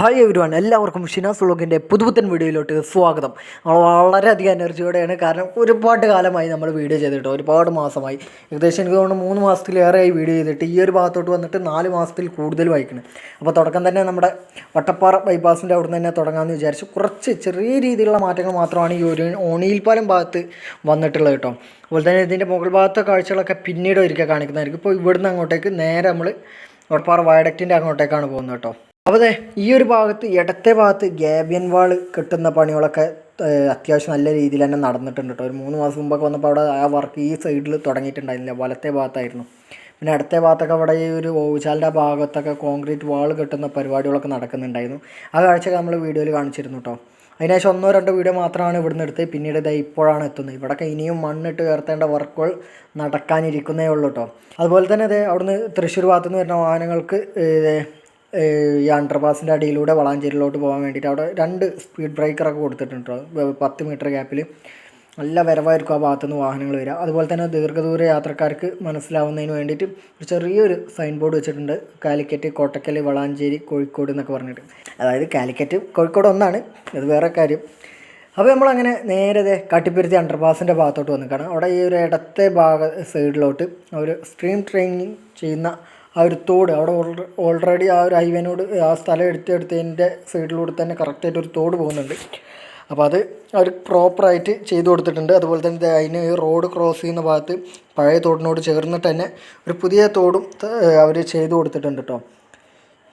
Hi എവരുവാൻ എല്ലാവർക്കും ഷിനാസ് വ്ളോഗിന്റെ പുതുപുത്തൻ വീഡിയോയിലോട്ട് സ്വാഗതം. നമ്മൾ വളരെയധികം എനർജിയോടെയാണ് കാരണം ഒരുപാട് കാലമായി നമ്മൾ വീഡിയോ ചെയ്തിട്ട് ഒരുപാട് മാസമായി. ഏകദേശം എനിക്ക് തോന്നുന്നു മൂന്ന് മാസത്തിലേറെയായി വീഡിയോ ചെയ്തിട്ട് ഈ ഒരു ഭാഗത്തോട്ട് വന്നിട്ട് നാല് മാസത്തിൽ കൂടുതൽ വായിക്കണം. അപ്പോൾ തുടക്കം തന്നെ നമ്മുടെ വട്ടപ്പാറ ബൈപ്പാസിന്റെ അവിടെ തന്നെ തുടങ്ങാമെന്ന് വിചാരിച്ചു. കുറച്ച് ചെറിയ രീതിയിലുള്ള മാറ്റങ്ങൾ മാത്രമാണ് ഈ ഒരു ഓണിയിൽപ്പാലം ഭാഗത്ത് വന്നിട്ടുള്ളത് കേട്ടോ. അതുപോലെ തന്നെ ഇതിന്റെ മുകൾ ഭാഗത്തെ കാഴ്ചകളൊക്കെ പിന്നീട് ഒരിക്കൽ കാണിക്കുന്നതായിരിക്കും. ഇപ്പോൾ ഇവിടുന്ന് അങ്ങോട്ടേക്ക് നേരെ നമ്മൾ വട്ടപ്പാറ വയഡക്റ്റിന്റെ അങ്ങോട്ടേക്കാണ് പോകുന്നത് കേട്ടോ. അപ്പോൾ ഈ ഒരു ഭാഗത്ത് ഇടത്തെ ഭാഗത്ത് ഗ്യാബിയൻ വാൾ കെട്ടുന്ന പണികളൊക്കെ അത്യാവശ്യം നല്ല രീതിയിൽ തന്നെ നടന്നിട്ടുണ്ട് കേട്ടോ ഒരു മൂന്ന് മാസം മുമ്പൊക്കെ വന്നപ്പോൾ അവിടെ ആ വർക്ക് ഈ സൈഡിൽ തുടങ്ങിയിട്ടുണ്ടായിരുന്നില്ല. വലത്തെ ഭാഗത്തായിരുന്നു. പിന്നെ അടുത്ത ഭാഗത്തൊക്കെ അവിടെ ഈ ഒരു ഓവുചാലിന്റെ ഭാഗത്തൊക്കെ കോൺക്രീറ്റ് വാൾ കെട്ടുന്ന പരിപാടികളൊക്കെ നടക്കുന്നുണ്ടായിരുന്നു. ആ കാഴ്ചയൊക്കെ നമ്മൾ വീഡിയോയിൽ കാണിച്ചിരുന്നു കേട്ടോ അതിനുശേഷം ഒന്നോ രണ്ടോ വീഡിയോ മാത്രമാണ് ഇവിടുന്ന് എടുത്ത് പിന്നീട് ഇതാ ഇപ്പോഴാണ് എത്തുന്നത്. ഇവിടെയൊക്കെ ഇനിയും മണ്ണിട്ട് ഉയർത്തേണ്ട വർക്കുകൾ നടക്കാനിരിക്കുന്നേ ഉള്ളൂ കേട്ടോ അതുപോലെ തന്നെ ഇത് അവിടുന്ന് തൃശ്ശൂർ ഭാഗത്തുനിന്ന് വരുന്ന വാഹനങ്ങൾക്ക് ഈ അണ്ടർപാസിന്റെ അടിയിലൂടെ വളാഞ്ചേരിയിലോട്ട് പോകാൻ വേണ്ടിയിട്ട് അവിടെ രണ്ട് സ്പീഡ് ബ്രേക്കറൊക്കെ കൊടുത്തിട്ടുണ്ട്. പത്ത് മീറ്റർ ഗ്യാപ്പിൽ നല്ല വരവായിരിക്കും ആ ഭാഗത്തുനിന്ന് വാഹനങ്ങൾ വരിക. അതുപോലെ തന്നെ ദീർഘദൂര യാത്രക്കാർക്ക് മനസ്സിലാവുന്നതിന് വേണ്ടിയിട്ട് ഒരു ചെറിയൊരു സൈൻ ബോർഡ് വെച്ചിട്ടുണ്ട്. കാലിക്കറ്റ് കോട്ടക്കൽ വളാഞ്ചേരി കോഴിക്കോട് എന്നൊക്കെ പറഞ്ഞിട്ട്. അതായത് കാലിക്കറ്റ് കോഴിക്കോട് ഒന്നാണ്. അത് വേറെ കാര്യം. അപ്പോൾ നമ്മളങ്ങനെ നേരത്തെ കാട്ടിപ്പരുത്തി അണ്ടർപാസിന്റെ ഭാഗത്തോട്ട് വന്ന് അവിടെ ഈ ഒരു ഇടത്തെ ഭാഗ സൈഡിലോട്ട് ഒരു സ്ട്രീം ട്രെയിനിങ് ചെയ്യുന്ന ആ ഒരു തോട് അവിടെ ഓൾറെഡി ആ ഒരു ഹൈവേനോട് ആ സ്ഥലം എടുത്തെടുത്തതിന്റെ സൈഡിലൂടെ തന്നെ കറക്റ്റായിട്ട് ഒരു തോട് പോകുന്നുണ്ട്. അപ്പോൾ അത് അവർ പ്രോപ്പറായിട്ട് ചെയ്തു കൊടുത്തിട്ടുണ്ട്. അതുപോലെ തന്നെ അതിന് റോഡ് ക്രോസ് ചെയ്യുന്ന ഭാഗത്ത് പഴയ തോടിനോട് ചേർന്നിട്ട് തന്നെ ഒരു പുതിയ തോടും അവർ ചെയ്തു കൊടുത്തിട്ടുണ്ട് കേട്ടോ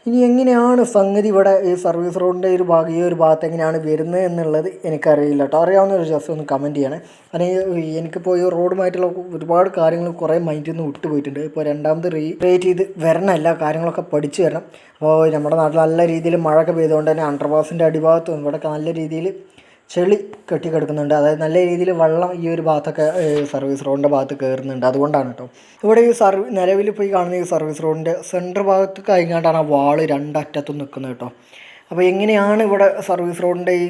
ഇനി എങ്ങനെയാണ് സംഗതി ഇവിടെ ഈ സർവീസ് റോഡിന്റെ ഒരു ഭാഗം ഈ ഒരു ഭാഗത്ത് എങ്ങനെയാണ് വരുന്നത് എന്നുള്ളത് എനിക്കറിയില്ല കേട്ടോ അറിയാവുന്ന ഒരു ജസ്റ്റ് ഒന്ന് കമന്റ് ചെയ്യണേ. അല്ലെങ്കിൽ എനിക്കിപ്പോൾ ഈ റോഡുമായിട്ടുള്ള ഒരുപാട് കാര്യങ്ങൾ കുറേ മൈൻഡിൽ നിന്ന് വിട്ടുപോയിട്ടുണ്ട് ഇപ്പോൾ രണ്ടാമത് റീ റേറ്റ് ചെയ്ത് വരണം എല്ലാ കാര്യങ്ങളൊക്കെ പഠിച്ചു വരണം. അപ്പോൾ നമ്മുടെ നാട്ടിൽ നല്ല രീതിയിൽ മഴയൊക്കെ പെയ്തുകൊണ്ട് തന്നെ അണ്ടർപാസിന്റെ അടിഭാഗത്തും ഇവിടെയൊക്കെ നല്ല രീതിയിൽ ചെളി കെട്ടിക്കിടക്കുന്നുണ്ട് അതായത് നല്ല രീതിയിൽ വെള്ളം ഈ ഒരു ഭാഗത്തൊക്കെ സർവീസ് റോഡിന്റെ ഭാഗത്ത് കയറുന്നുണ്ട് അതുകൊണ്ടാണ് കേട്ടോ ഇവിടെ ഈ സർവീ നിലവിൽ പോയി കാണുന്ന ഈ സർവീസ് റോഡിന്റെ സെന്റർ ഭാഗത്ത് കഴിഞ്ഞാണ്ടാണ് ആ വാൾ രണ്ടറ്റത്തും നിൽക്കുന്നത് കേട്ടോ അപ്പോൾ എങ്ങനെയാണ് ഇവിടെ സർവീസ് റോഡിന്റെ ഈ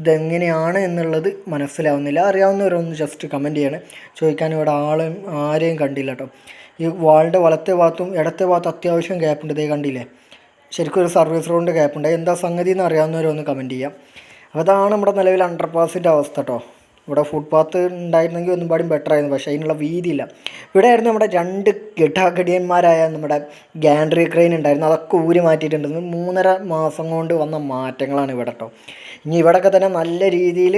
ഇതെങ്ങനെയാണ് എന്നുള്ളത് മനസ്സിലാവുന്നില്ല. അറിയാവുന്നവരൊന്ന് ജസ്റ്റ് കമന്റ് ചെയ്യണം. ചോദിക്കാൻ ഇവിടെ ആളും ആരെയും കണ്ടില്ല കേട്ടോ ഈ വാളിന്റെ വലത്തെ ഭാഗത്തും ഇടത്തെ ഭാഗത്തും അത്യാവശ്യം ഗ്യാപ്പുണ്ട് ഇതേ കണ്ടില്ലേ? ശരിക്കും ഒരു സർവീസ് റോഡിന്റെ ഗ്യാപ്പുണ്ട് എന്താ സംഗതി എന്ന് അറിയാവുന്നവരൊന്ന് കമന്റ് ചെയ്യാം. അതാണ് നമ്മുടെ നിലവിൽ അണ്ടർപാസിന്റെ അവസ്ഥ കേട്ടോ ഇവിടെ ഫുട്പാത്ത് ഉണ്ടായിരുന്നെങ്കിൽ ഒന്നും പാടും ബെറ്റർ ആയിരുന്നു. പക്ഷേ അതിനുള്ള വീതിയില്ല. ഇവിടെ ആയിരുന്നു നമ്മുടെ രണ്ട് ഘടാഘടിയന്മാരായ നമ്മുടെ ഗാൻഡ്രി ക്രെയിൻ ഉണ്ടായിരുന്നു അതൊക്കെ ഊരി മാറ്റിയിട്ടുണ്ട്. മൂന്നര മാസം കൊണ്ട് വന്ന മാറ്റങ്ങളാണ് ഇവിടെ കേട്ടോ ഇനി ഇവിടെയൊക്കെ തന്നെ നല്ല രീതിയിൽ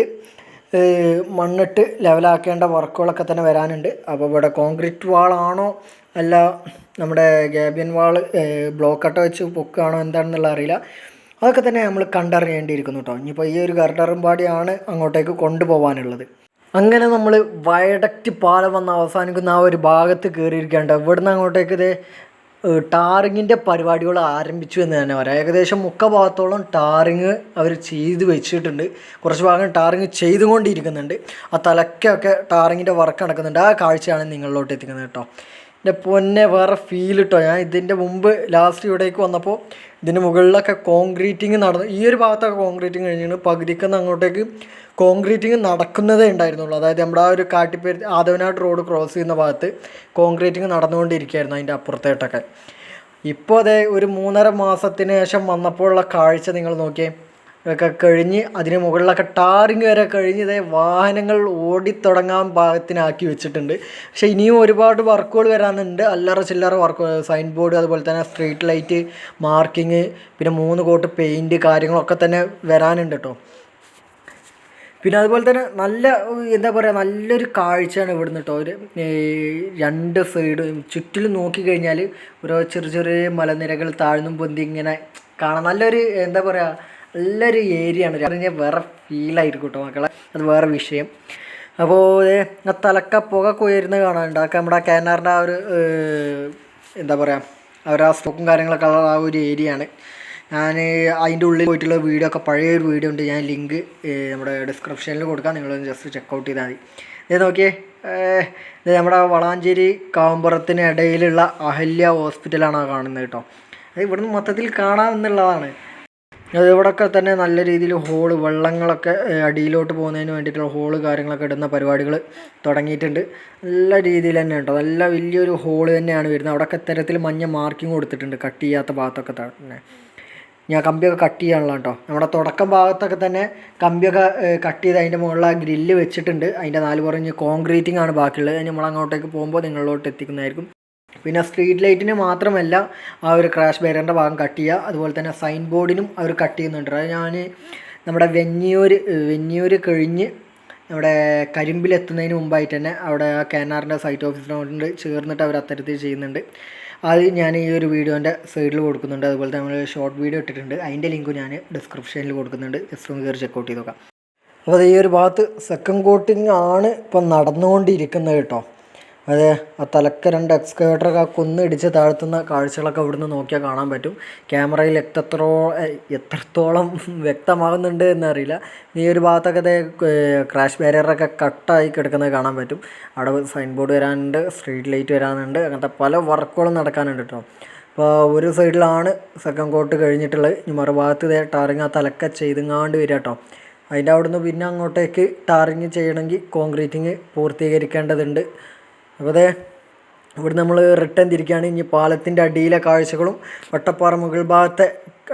മണ്ണിട്ട് ലെവലാക്കേണ്ട വർക്കുകളൊക്കെ തന്നെ വരാനുണ്ട്. അപ്പോൾ ഇവിടെ കോൺക്രീറ്റ് വാളാണോ അല്ല നമ്മുടെ ഗ്യാബിയൻ വാൾ ബ്ലോക്കട്ട വെച്ച് പൊക്കുകയാണോ എന്താണെന്നുള്ള അറിയില്ല. അതൊക്കെ തന്നെ നമ്മൾ കണ്ടറിയേണ്ടിയിരിക്കുന്നു കേട്ടോ ഇനിയിപ്പോൾ ഈ ഒരു കരടറമ്പാടിയാണ് പാടിയാണ് അങ്ങോട്ടേക്ക് കൊണ്ടുപോകാനുള്ളത് അങ്ങനെ നമ്മൾ വയഡക്റ്റ് പാലം വന്ന് അവസാനിക്കുന്ന ആ ഒരു ഭാഗത്ത് കയറിയിരിക്കേണ്ട ഇവിടുന്ന് അങ്ങോട്ടേക്ക് ഇത് ടാറിങ്ങിന്റെ പരിപാടികൾ ആരംഭിച്ചു എന്ന് തന്നെ പറയാം. ഏകദേശം മുക്ക ഭാഗത്തോളം ടാറിങ് അവർ ചെയ്ത് വെച്ചിട്ടുണ്ട്. കുറച്ച് ഭാഗം ടാറിങ് ചെയ്തുകൊണ്ടിരിക്കുന്നുണ്ട്. ആ തലക്കൊക്കെ ടാറിങ്ങിന്റെ വർക്ക് നടക്കുന്നുണ്ട്. ആ കാഴ്ചയാണ് നിങ്ങളിലോട്ട് എത്തിക്കുന്നത് കേട്ടോ എന്റെ പൊന്നെ വേറെ ഫീൽ കിട്ടോ ഞാൻ ഇതിന്റെ മുമ്പ് ലാസ്റ്റ് ഇവിടേക്ക് വന്നപ്പോൾ ഇതിന്റെ മുകളിലൊക്കെ കോൺക്രീറ്റിങ് നടന്നു ഈ ഒരു ഭാഗത്തൊക്കെ കോൺക്രീറ്റിങ് കഴിഞ്ഞാണ് പകുതിക്കുന്ന അങ്ങോട്ടേക്ക് കോൺക്രീറ്റിങ് നടക്കുന്നതേ ഉണ്ടായിരുന്നുള്ളൂ. അതായത് നമ്മുടെ ആ ഒരു കാട്ടിപ്പേര് ആദവനാട് റോഡ് ക്രോസ് ചെയ്യുന്ന ഭാഗത്ത് കോൺക്രീറ്റിങ് നടന്നുകൊണ്ടിരിക്കുകയായിരുന്നു അതിന്റെ അപ്പുറത്തേട്ടൊക്കെ. ഇപ്പോൾ അതേ ഒരു മൂന്നര മാസത്തിന് ശേഷം വന്നപ്പോഴുള്ള കാഴ്ച നിങ്ങൾ നോക്കിയേ. ഒക്കെ കഴിഞ്ഞ് അതിന് മുകളിലൊക്കെ ടാറിങ് വരെ കഴിഞ്ഞ് ഇതേ വാഹനങ്ങൾ ഓടിത്തുടങ്ങാൻ പാകത്തിനാക്കി വെച്ചിട്ടുണ്ട്. പക്ഷേ ഇനിയും ഒരുപാട് വർക്കുകൾ വരാനുണ്ട്. അല്ലറ ചില്ലറ വർക്ക് സൈൻ ബോർഡ് അതുപോലെ തന്നെ സ്ട്രീറ്റ് ലൈറ്റ് മാർക്കിങ് പിന്നെ മൂന്ന് കോട്ട് പെയിന്റ് കാര്യങ്ങളൊക്കെ തന്നെ വരാനുണ്ട് കേട്ടോ. പിന്നെ അതുപോലെ തന്നെ നല്ല എന്താ പറയുക നല്ലൊരു കാഴ്ചയാണ് ഇവിടുന്ന് കേട്ടോ. ഒരു രണ്ട് സൈഡും ചുറ്റിലും നോക്കിക്കഴിഞ്ഞാൽ ഓരോ ചെറിയ ചെറിയ മലനിരകൾ താഴ്ന്നും പൊന്തി ഇങ്ങനെ കാണാം. നല്ലൊരു എന്താ പറയുക നല്ലൊരു ഏരിയ ആണ്. പറഞ്ഞാൽ വേറെ ഫീലായിരിക്കും കേട്ടോ മക്കളെ. അത് വേറെ വിഷയം. അപ്പോൾ ആ തലക്ക പുക ഉയരുന്ന കാണാനുണ്ട്. അതൊക്കെ നമ്മുടെ കാനാറിന്റെ ആ ഒരു എന്താ പറയുക അവർ ആ സ്റ്റോക്കും കാര്യങ്ങളൊക്കെ ഉള്ള ആ ഒരു ഏരിയ ആണ്. ഞാൻ അതിന്റെ ഉള്ളിൽ പോയിട്ടുള്ള വീഡിയോ ഒക്കെ പഴയ ഒരു വീഡിയോ ഉണ്ട്. ഞാൻ ലിങ്ക് നമ്മുടെ ഡിസ്ക്രിപ്ഷനിൽ കൊടുക്കാം. നിങ്ങളൊന്ന് ജസ്റ്റ് ചെക്കൗട്ട് ചെയ്താൽ മതി. ഇത് നോക്കിയേ ഇത് നമ്മുടെ വളാഞ്ചേരി കാവുമ്പുറത്തിന് ഇടയിലുള്ള അഹല്യ ഹോസ്പിറ്റലാണ് കാണുന്നത് കേട്ടോ. അത് ഇവിടുന്ന് മൊത്തത്തിൽ കാണാം എന്നുള്ളതാണ്. ഇവിടെയൊക്കെ തന്നെ നല്ല രീതിയിൽ ഹോൾ വെള്ളങ്ങളൊക്കെ അടിയിലോട്ട് പോകുന്നതിന് വേണ്ടിയിട്ടുള്ള ഹോൾ കാര്യങ്ങളൊക്കെ ഇടുന്ന പരിപാടികൾ തുടങ്ങിയിട്ടുണ്ട്. നല്ല രീതിയിൽ തന്നെ കേട്ടോ നല്ല വലിയൊരു ഹോൾ തന്നെയാണ് വരുന്നത്. അവിടെയൊക്കെ ഇത്തരത്തിൽ മഞ്ഞ മാർക്കിംഗ് കൊടുത്തിട്ടുണ്ട്. കട്ട് ചെയ്യാത്ത ഭാഗത്തൊക്കെ തന്നെ. ഞാൻ കമ്പിയൊക്കെ കട്ട് ചെയ്യാനുള്ള കേട്ടോ. നമ്മുടെ തുടക്കം ഭാഗത്തൊക്കെ തന്നെ കമ്പിയൊക്കെ കട്ട് ചെയ്ത് അതിന്റെ മുകളിൽ ഗ്രില്ല് വെച്ചിട്ടുണ്ട്. അതിന്റെ നാല് പുറഞ്ഞ് കോൺക്രീറ്റിംഗ് ആണ് ബാക്കിയുള്ളത്. നമ്മൾ അങ്ങോട്ടേക്ക് പോകുമ്പോൾ നിങ്ങളിലോട്ട് എത്തിക്കുന്നതായിരിക്കും. പിന്നെ സ്ട്രീറ്റ് ലൈറ്റിന് മാത്രമല്ല ആ ഒരു ക്രാഷ് ബാരിയറിന്റെ ഭാഗം കട്ട് ചെയ്യുക. അതുപോലെ തന്നെ സൈൻ ബോർഡിനും അവർ കട്ട് ചെയ്യുന്നുണ്ട്. അത് ഞാൻ നമ്മുടെ വെഞ്ഞിയൂർ വെഞ്ഞിയൂർ കഴിഞ്ഞ് നമ്മുടെ കരിമ്പിലെത്തുന്നതിന് മുമ്പായിട്ട് തന്നെ അവിടെ കാനാറിന്റെ സൈറ്റ് ഓഫീസിനോട് ചേർന്നിട്ട് അവർ അത്തരത്തിൽ ചെയ്യുന്നുണ്ട്. അത് ഞാൻ ഈ ഒരു വീഡിയോന്റെ സൈഡിൽ കൊടുക്കുന്നുണ്ട്. അതുപോലെ തന്നെ നമ്മൾ ഷോർട്ട് വീഡിയോ ഇട്ടിട്ടുണ്ട്. അതിന്റെ ലിങ്കും ഞാൻ ഡിസ്ക്രിപ്ഷനിൽ കൊടുക്കുന്നുണ്ട്. ജസ്റ്റ് ഒന്ന് കയറി ചെക്കൗട്ട് ചെയ്ത് നോക്കാം. അപ്പോൾ ഈ ഒരു ഭാഗത്ത് സെക്കൻഡ് കോട്ടിംഗ് ആണ് ഇപ്പം നടന്നുകൊണ്ടിരിക്കുന്നത് കേട്ടോ. അതെ ആ തലക്ക് രണ്ട് എക്സ്കവേറ്ററൊക്കെ കുന്നിടിച്ച് താഴ്ത്തുന്ന കാഴ്ചകളൊക്കെ ഇവിടുന്ന് നോക്കിയാൽ കാണാൻ പറ്റും. ക്യാമറയിൽ എത്രത്തോ എത്രത്തോളം വ്യക്തമാകുന്നുണ്ട് എന്നറിയില്ല. ഈ ഒരു ഭാഗത്തൊക്കെ അതേ ക്രാഷ് ബാരിയറൊക്കെ കട്ടായി കിടക്കുന്നത് കാണാൻ പറ്റും. അവിടെ സൈൻ ബോർഡ് വരാനുണ്ട് സ്ട്രീറ്റ് ലൈറ്റ് വരാനുണ്ട് അങ്ങനത്തെ പല വർക്കുകളും നടക്കാനുണ്ട് കേട്ടോ. അപ്പോൾ ഒരു സൈഡിലാണ് സെക്കൻഡ് കോട്ട് കഴിഞ്ഞിട്ടുള്ളത്. ഇനി മറുഭാഗത്ത് ഇതേ ടാറിങ് ആ തലക്ക ചെയ്തുങ്ങാണ്ട് വരിക കേട്ടോ. അതിന്റെ അവിടുന്ന് പിന്നെ അങ്ങോട്ടേക്ക് ടാറിങ് ചെയ്യണമെങ്കിൽ കോൺക്രീറ്റിങ് പൂർത്തീകരിക്കേണ്ടതുണ്ട്. അപ്പോൾ അതെ ഇവിടെ നമ്മൾ റിട്ടേൺ തിരിക്കുകയാണ് ഇനി പാലത്തിന്റെ അടിയിലെ കാഴ്ചകളും വട്ടപ്പാറ മുകൾ ഭാഗത്തെ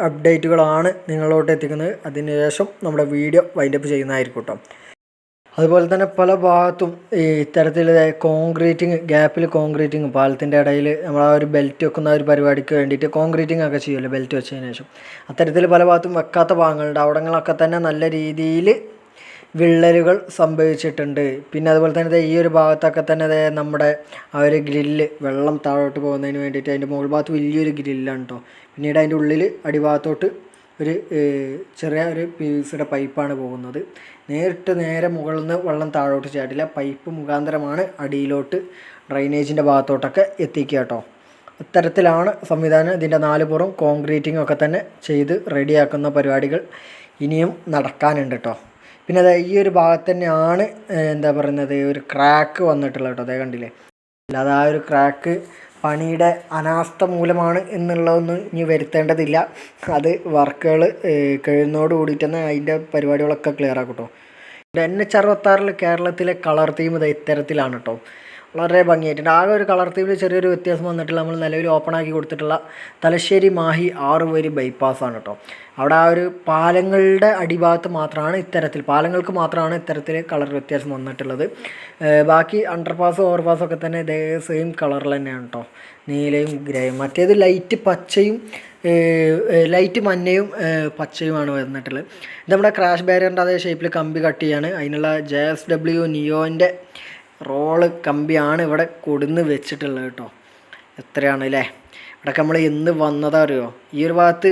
അപ്ഡേറ്റുകളാണ് നിങ്ങളോട്ട് എത്തിക്കുന്നത്. അതിനുശേഷം നമ്മുടെ വീഡിയോ വൈൻഡപ്പ് ചെയ്യുന്നതായിരിക്കും കേട്ടോ. അതുപോലെ തന്നെ പല ഭാഗത്തും ഈ ഇത്തരത്തിൽ കോൺക്രീറ്റിങ് ഗ്യാപ്പിൽ കോൺക്രീറ്റിങ് പാലത്തിന്റെ ഇടയിൽ നമ്മൾ ആ ഒരു ബെൽറ്റ് വെക്കുന്ന ഒരു പരിപാടിക്ക് വേണ്ടിയിട്ട് കോൺക്രീറ്റിംഗ് ഒക്കെ ചെയ്യുമല്ലോ ബെൽറ്റ് വെച്ചതിന് ശേഷം. അത്തരത്തിൽ പല ഭാഗത്തും വെക്കാത്ത ഭാഗങ്ങളുണ്ട്. അവിടങ്ങളൊക്കെ തന്നെ നല്ല രീതിയിൽ വിള്ളലുകൾ സംഭവിച്ചിട്ടുണ്ട്. പിന്നെ അതുപോലെ തന്നെ ഈ ഒരു ഭാഗത്തൊക്കെ തന്നെ ദേ നമ്മുടെ ആ ഒരു ഗ്രില്ല് വെള്ളം താഴോട്ട് പോകുന്നതിന് വേണ്ടിയിട്ട് അതിന്റെ മുകൾ ഭാഗത്ത് വലിയൊരു ഗ്രില്ലാണ് കേട്ടോ പിന്നീട് അതിന്റെ ഉള്ളിൽ അടിഭാഗത്തോട്ട് ഒരു ചെറിയ ഒരു പി വി സിയുടെ പൈപ്പാണ് പോകുന്നത്. നേരിട്ട് നേരെ മുകളിൽ നിന്ന് വെള്ളം താഴോട്ട് ചാടില്ല. പൈപ്പ് മുഖാന്തരമാണ് അടിയിലോട്ട് ഡ്രൈനേജിന്റെ ഭാഗത്തോട്ടൊക്കെ എത്തിക്കുക കേട്ടോ ഇത്തരത്തിലാണ് സംവിധാനം ഇതിന്റെ നാല് പുറം കോൺക്രീറ്റിംഗ് ഒക്കെ തന്നെ ചെയ്ത് റെഡിയാക്കുന്ന പരിപാടികൾ ഇനിയും നടക്കാനുണ്ട് കേട്ടോ പിന്നെ അതെ ഈ ഒരു ഭാഗത്ത് തന്നെയാണ് എന്താ പറയുന്നത് ഒരു ക്രാക്ക് വന്നിട്ടുള്ളത് കേട്ടോ അതേ കണ്ടില്ലേ? അല്ലാതെ ആ ഒരു ക്രാക്ക് പണിയുടെ അനാസ്ഥ മൂലമാണ് എന്നുള്ളതൊന്നും ഇനി വരുത്തേണ്ടതില്ല. അത് വർക്കുകൾ കഴിയുന്നതോട് കൂടിയിട്ട് തന്നെ അതിന്റെ പരിപാടികളൊക്കെ ക്ലിയർ ആക്കും കേട്ടോ. എൻ എച്ച് അറുപത്താറിൽ കേരളത്തിലെ കളർ തീം ഇത് ഇത്തരത്തിലാണ് കേട്ടോ. വളരെ ഭംഗിയായിട്ടുണ്ട്. ആകെ ഒരു കളർ തീമിൽ ചെറിയൊരു വ്യത്യാസം വന്നിട്ടുള്ള നമ്മൾ നിലവിൽ ഓപ്പൺ ആക്കി കൊടുത്തിട്ടുള്ള തലശ്ശേരി മാഹി ആറ് വരി ബൈപ്പാസാണ് കേട്ടോ അവിടെ ആ ഒരു പാലങ്ങളുടെ അടിഭാഗത്ത് മാത്രമാണ് ഇത്തരത്തിൽ പാലങ്ങൾക്ക് മാത്രമാണ് ഇത്തരത്തിൽ കളർ വ്യത്യാസം വന്നിട്ടുള്ളത്. ബാക്കി അണ്ടർപാസ് ഓവർപാസും ഒക്കെ തന്നെ ഇതേ സെയിം കളറിൽ തന്നെയാണ് കേട്ടോ നീലയും ഗ്രേയും. മറ്റേത് ലൈറ്റ് പച്ചയും ലൈറ്റ് മഞ്ഞയും പച്ചയുമാണ് വന്നിട്ടുള്ളത്. ഇത് നമ്മുടെ ക്രാഷ് ബാരിയറിന്റെ അതേ ഷേപ്പിൽ കമ്പി കട്ട് ചെയ്യാണ്. അതിനുള്ള ജെ എസ് ഡബ്ല്യു നിയോന്റെ റോൾ കമ്പിയാണ് ഇവിടെ കൊടുന്ന് വെച്ചിട്ടുള്ളത് കേട്ടോ. എത്രയാണ് അല്ലേ ഇവിടെ നമ്മൾ എന്ന് വന്നതാ അറിയോ? ഈ ഒരു ഭാഗത്ത്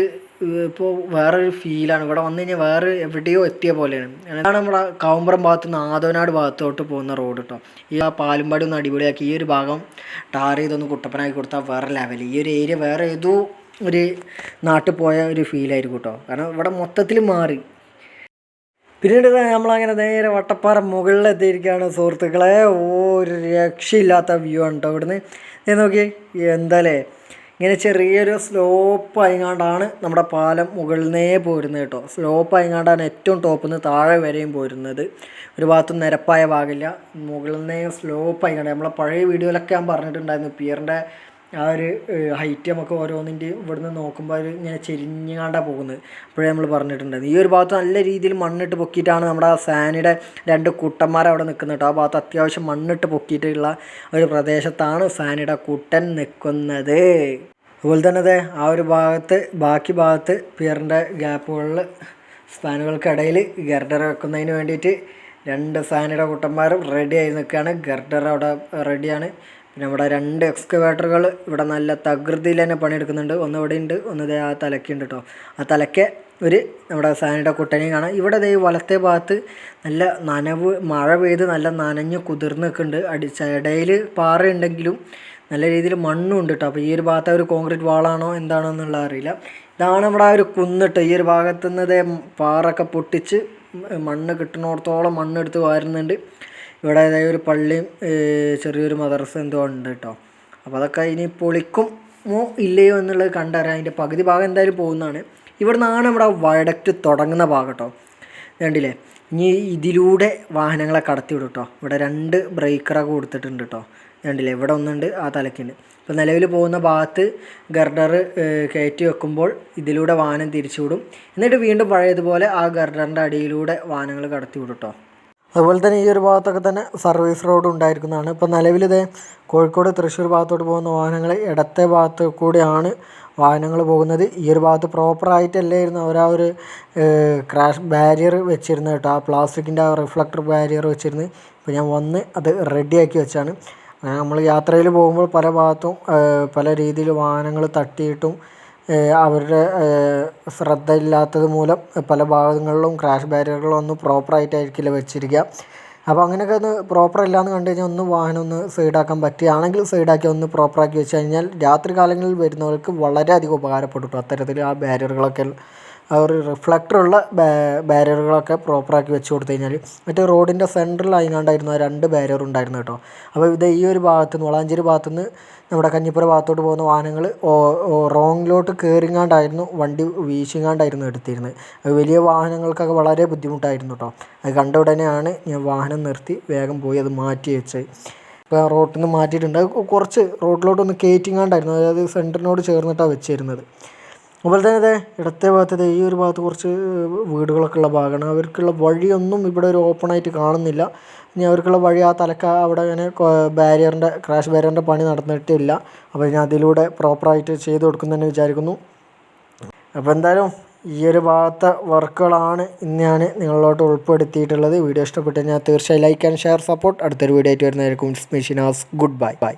ഇപ്പോൾ വേറൊരു ഫീലാണ്. ഇവിടെ വന്നു കഴിഞ്ഞാൽ വേറെ എവിടെയോ എത്തിയ പോലെയാണ്. അതാണ് നമ്മുടെ കാവുമ്പറം ഭാഗത്ത് നിന്ന് ആദവനാട് ഭാഗത്തോട്ട് പോകുന്ന റോഡ് കേട്ടോ. ഈ ആ പാലുംപാടി ഒന്ന് അടിപൊളിയാക്കി ഈ ഒരു ഭാഗം ടാർ ചെയ്തൊന്ന് കുട്ടപ്പനാക്കി കൊടുത്താൽ വേറെ ലെവൽ ഈ ഒരു ഏരിയ വേറെ ഏതോ ഒരു നാട്ടിൽ പോയ ഒരു ഫീലായിരിക്കും കേട്ടോ. കാരണം ഇവിടെ മൊത്തത്തിൽ മാറി. പിന്നീട് നമ്മളങ്ങനെ നേരെ വട്ടപ്പാറ മുകളിലെത്തിയിരിക്കുകയാണ് സുഹൃത്തുക്കളെ. ഒരു രക്ഷയില്ലാത്ത വ്യൂ ആണ് കേട്ടോ ഇവിടുന്ന്. ഞാൻ നോക്കി എന്താലേ ഇങ്ങനെ ചെറിയൊരു സ്ലോപ്പ് ആയിങ്ങാണ്ടാണ് നമ്മുടെ പാലം മുകളിൽ നിന്നേ പോരുന്നത് കേട്ടോ. സ്ലോപ്പ് ആയിങ്ങാണ്ടാണ് ഏറ്റവും ടോപ്പിൽ നിന്ന് താഴെ വരെയും പോരുന്നത്. ഒരു ഭാഗത്തും നിരപ്പായ ഭാഗമില്ല. മുകളിൽ നിന്നേ സ്ലോപ്പ് ആയിങ്ങാണ്ട്. നമ്മളെ പഴയ വീഡിയോയിലൊക്കെ ഞാൻ പറഞ്ഞിട്ടുണ്ടായിരുന്നു. പിയറിന്റെ ആ ഒരു ഹൈറ്റ് നമുക്ക് ഓരോന്നിന്റെയും ഇവിടുന്ന് നോക്കുമ്പോൾ അത് ഇങ്ങനെ ചെരിഞ്ഞാണ്ടാണ് പോകുന്നത്. അപ്പോഴേ നമ്മൾ പറഞ്ഞിട്ടുണ്ടായിരുന്നു. ഈ ഒരു ഭാഗത്ത് നല്ല രീതിയിൽ മണ്ണിട്ട് പൊക്കിയിട്ടാണ് നമ്മുടെ ആ സാനിയുടെ രണ്ട് കുട്ടന്മാർ അവിടെ നിൽക്കുന്നത് കേട്ടോ. ആ ഭാഗത്ത് അത്യാവശ്യം മണ്ണിട്ട് പൊക്കിയിട്ടുള്ള ഒരു പ്രദേശത്താണ് സാനിയുടെ കുട്ടൻ നിൽക്കുന്നത്. അതുപോലെ തന്നെ അതെ ആ ഒരു ഭാഗത്ത് ബാക്കി ഭാഗത്ത് പിയറിന്റെ ഗ്യാപ്പുകളിൽ സ്പാനുകൾക്കിടയിൽ ഗർഡർ വെക്കുന്നതിന് വേണ്ടിയിട്ട് രണ്ട് സാനിയുടെ കുട്ടന്മാരും റെഡി ആയി നിൽക്കുകയാണ്. ഗർഡർ അവിടെ റെഡിയാണ് പിന്നെ ഇവിടെ രണ്ട് എക്സ്കവേറ്ററുകൾ ഇവിടെ നല്ല തകൃതിയിൽ തന്നെ പണിയെടുക്കുന്നുണ്ട്. ഒന്ന് ഇവിടെ ഉണ്ട് ഒന്ന് ഇതേ ആ തലക്കുണ്ട് കേട്ടോ ആ തലയ്ക്ക് ഒരു നമ്മുടെ സാനിയുടെ കുട്ടനെയും കാണാം. ഇവിടെ ദേ വലത്തെ ഭാഗത്ത് നല്ല നനവ് മഴ പെയ്ത് നല്ല നനഞ്ഞ് കുതിർന്ന് നിൽക്കുന്നുണ്ട്. അടിച്ച ഇടയിൽ പാറയുണ്ടെങ്കിലും നല്ല രീതിയിൽ മണ്ണും ഉണ്ട് കേട്ടോ അപ്പോൾ ഈ ഒരു ഭാഗത്ത് ഒരു കോൺക്രീറ്റ് വാളാണോ എന്താണോ എന്നുള്ള അറിയില്ല. ഇതാണ് നമ്മുടെ ആ ഒരു കുന്നിട്ട് ഈ ഒരു ഭാഗത്തു നിന്ന് പാറൊക്കെ പൊട്ടിച്ച് മണ്ണ് കിട്ടുന്നിടത്തോളം മണ്ണെടുത്ത് വാരുന്നുണ്ട്. ഇവിടെ അതായത് ഒരു പള്ളിയും ചെറിയൊരു മദർസ എന്തോ ഉണ്ട് കേട്ടോ അപ്പോൾ അതൊക്കെ ഇനി പൊളിക്കുമോ ഇല്ലയോ എന്നുള്ളത് കണ്ടറിയാം അതിന്റെ പകുതി ഭാഗം എന്തായാലും പോകുന്നതാണ്. ഇവിടെ നിന്നാണ് നമ്മുടെ വയഡക്റ്റ് തുടങ്ങുന്ന ഭാഗം കേട്ടോ കണ്ടില്ലേ? ഇനി ഇതിലൂടെ വാഹനങ്ങളെ കടത്തി വിടും കേട്ടോ ഇവിടെ രണ്ട് ബ്രേക്കറൊക്കെ കൊടുത്തിട്ടുണ്ട് കേട്ടോ കണ്ടില്ലേ? ഇവിടെ ഒന്നുണ്ട് ആ തലക്കുണ്ട് ഇപ്പോൾ നിലവിൽ പോകുന്ന ഭാഗത്ത് ഗർഡർ കയറ്റി വെക്കുമ്പോൾ ഇതിലൂടെ വാഹനം തിരിച്ചുവിടും. എന്നിട്ട് വീണ്ടും പഴയതുപോലെ ആ ഗർഡറിന്റെ അടിയിലൂടെ വാഹനങ്ങൾ കടത്തി വിടും കേട്ടോ അതുപോലെ തന്നെ ഈ ഒരു ഭാഗത്തൊക്കെ തന്നെ സർവീസ് റോഡ് ഉണ്ടായിരിക്കുന്നതാണ്. ഇപ്പോൾ നിലവിലിത് കോഴിക്കോട് തൃശ്ശൂർ ഭാഗത്തോട്ട് പോകുന്ന വാഹനങ്ങൾ ഇടത്തെ ഭാഗത്ത് കൂടിയാണ് വാഹനങ്ങൾ പോകുന്നത്. ഈ ഒരു ഭാഗത്ത് പ്രോപ്പറായിട്ടല്ലായിരുന്നു അവർ ആ ഒരു ക്രാഷ് ബാരിയർ വെച്ചിരുന്നത് കേട്ടോ. ആ പ്ലാസ്റ്റിക്കിന്റെ ആ റിഫ്ലക്ടർ ബാരിയർ വെച്ചിരുന്നത്. ഇപ്പോൾ ഞാൻ വന്ന് അത് റെഡിയാക്കി വെച്ചാണ്. നമ്മൾ യാത്രയിൽ പോകുമ്പോൾ പല ഭാഗത്തും പല രീതിയിൽ വാഹനങ്ങൾ തട്ടിയിട്ടും അവരുടെ ശ്രദ്ധ ഇല്ലാത്തത് മൂലം പല ഭാഗങ്ങളിലും ക്രാഷ് ബാരിയറുകളൊന്നും പ്രോപ്പറായിട്ടായിരിക്കില്ല വെച്ചിരിക്കുക അപ്പോൾ അങ്ങനെയൊക്കെ ഒന്ന് പ്രോപ്പർ അല്ലാന്ന് കണ്ടു കഴിഞ്ഞാൽ ഒന്ന് വാഹനം ഒന്ന് സൈഡാക്കാൻ പറ്റുകയാണെങ്കിൽ സൈഡാക്കി ഒന്ന് പ്രോപ്പറാക്കി വെച്ച് കഴിഞ്ഞാൽ രാത്രി കാലങ്ങളിൽ വരുന്നവർക്ക് വളരെയധികം ഉപകാരപ്പെടും കേട്ടോ അത്തരത്തിൽ ആ ബാരിയറുകളൊക്കെ ആ ഒരു റിഫ്ലക്ടറുള്ള ബാരിയറുകളൊക്കെ പ്രോപ്പറാക്കി വെച്ച് കൊടുത്തു കഴിഞ്ഞാൽ മറ്റേ റോഡിന്റെ സെന്ററിൽ ആയിങ്ങാണ്ടായിരുന്നു ആ രണ്ട് ബാരിയർ ഉണ്ടായിരുന്നു കേട്ടോ. അപ്പോൾ ഇത് ഈ ഒരു ഭാഗത്ത് നിന്ന് വളാഞ്ചേരി ഭാഗത്തു നിന്ന് നമ്മുടെ കഞ്ഞിപ്പുര ഭാഗത്തോട്ട് പോകുന്ന വാഹനങ്ങൾ റോങ്ങിലോട്ട് കയറിങ്ങാണ്ടായിരുന്നു വണ്ടി വീശിങ്ങാണ്ടായിരുന്നു എടുത്തിരുന്നത്. അത് വലിയ വാഹനങ്ങൾക്കൊക്കെ വളരെ ബുദ്ധിമുട്ടായിരുന്നു കേട്ടോ. അത് കണ്ട ഉടനെയാണ് ഞാൻ വാഹനം നിർത്തി വേഗം പോയി അത് മാറ്റി വെച്ചത്. ഇപ്പോൾ റോട്ടിൽ നിന്ന് മാറ്റിയിട്ടുണ്ട്. കുറച്ച് റോഡിലോട്ടൊന്ന് കയറ്റിങ്ങാണ്ടായിരുന്നു അതായത് സെന്ററിനോട് ചേർന്നിട്ടാണ് വെച്ചിരുന്നത്. അതുപോലെ തന്നെ ദേ ഇടത്തെ ഭാഗത്ത് ഈ ഒരു ഭാഗത്ത് കുറച്ച് വീടുകളൊക്കെ ഉള്ള ഭാഗമാണ്. അവർക്കുള്ള വഴിയൊന്നും ഇവിടെ ഒരു ഓപ്പൺ ആയിട്ട് കാണുന്നില്ല. ഇനി അവർക്കുള്ള വഴി ആ തലക്ക അവിടെ ഇങ്ങനെ ബാരിയറിന്റെ ക്രാഷ് ബാരിയറിന്റെ പണി നടന്നിട്ടില്ല. അപ്പോൾ ഞാൻ അതിലൂടെ പ്രോപ്പറായിട്ട് ചെയ്ത് കൊടുക്കുമെന്ന് വിചാരിക്കുന്നു. അപ്പോൾ എന്തായാലും ഈ ഒരു ഭാഗത്തെ വർക്കുകളാണ് ഇന്ന് ഞാൻ നിങ്ങളിലോട്ട് ഉൾപ്പെടുത്തിയിട്ടുള്ളത്. വീഡിയോ ഇഷ്ടപ്പെട്ട് കഴിഞ്ഞാൽ തീർച്ചയായും ലൈക്ക് ആൻഡ് ഷെയർ സപ്പോർട്ട് അടുത്തൊരു വീഡിയോ ആയിട്ട് വരുന്നതായിരിക്കും. മിസ് മിഷിനാസ് ഗുഡ് ബൈ ബൈ